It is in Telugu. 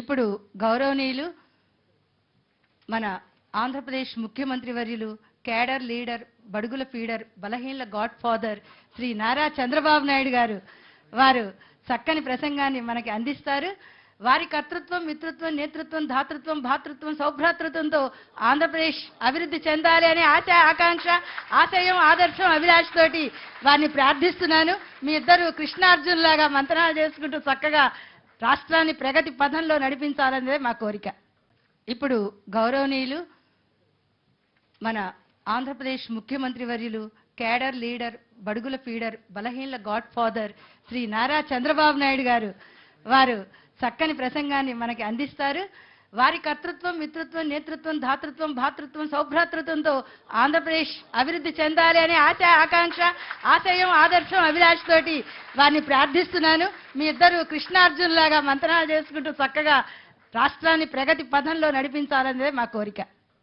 ఇప్పుడు గౌరవనీయులు మన ఆంధ్రప్రదేశ్ ముఖ్యమంత్రి వర్యులు కేడర్ లీడర్ బడుగుల ఫీడర్ బలహీనల గాడ్ ఫాదర్ శ్రీ నారా చంద్రబాబు నాయుడు గారు. వారు చక్కని ప్రసంగాన్ని మనకి అందిస్తారు. వారి కర్తృత్వం మిత్రత్వం నేతృత్వం ధాతృత్వం భాతృత్వం సౌభ్రాతృత్వంతో ఆంధ్రప్రదేశ్ అభివృద్ధి చెందాలి అనే ఆశ ఆకాంక్ష ఆశయం ఆదర్శం అభిలాష్ తోటి వారిని ప్రార్థిస్తున్నాను. మీ ఇద్దరు కృష్ణార్జున్ లాగా మంత్రాలు చేసుకుంటూ చక్కగా రాష్ట్రాన్ని ప్రగతి పథంలో నడిపించాలనేదే మా కోరిక. ఇప్పుడు గౌరవనీయులు మన ఆంధ్రప్రదేశ్ ముఖ్యమంత్రి వర్యులు కేడర్ లీడర్ బడుగుల ఫీడర్ బలహీనల గాడ్ ఫాదర్ శ్రీ నారా చంద్రబాబు నాయుడు గారు వారు చక్కని ప్రసంగాన్ని మనకి అందిస్తారు. వారి కర్తృత్వం మిత్రత్వం నేతృత్వం ధాతృత్వం భాతృత్వం సౌభ్రాతృత్వంతో ఆంధ్రప్రదేశ్ అభివృద్ధి చెందాలి అనే ఆశ ఆకాంక్ష ఆశయం ఆదర్శం అభిలాష్ తోటి వారిని ప్రార్థిస్తున్నాను. మీ ఇద్దరు కృష్ణార్జున్ లాగా మంత్రాలు చేసుకుంటూ చక్కగా రాష్ట్రాన్ని ప్రగతి పథంలో నడిపించాలన్నదే మా కోరిక.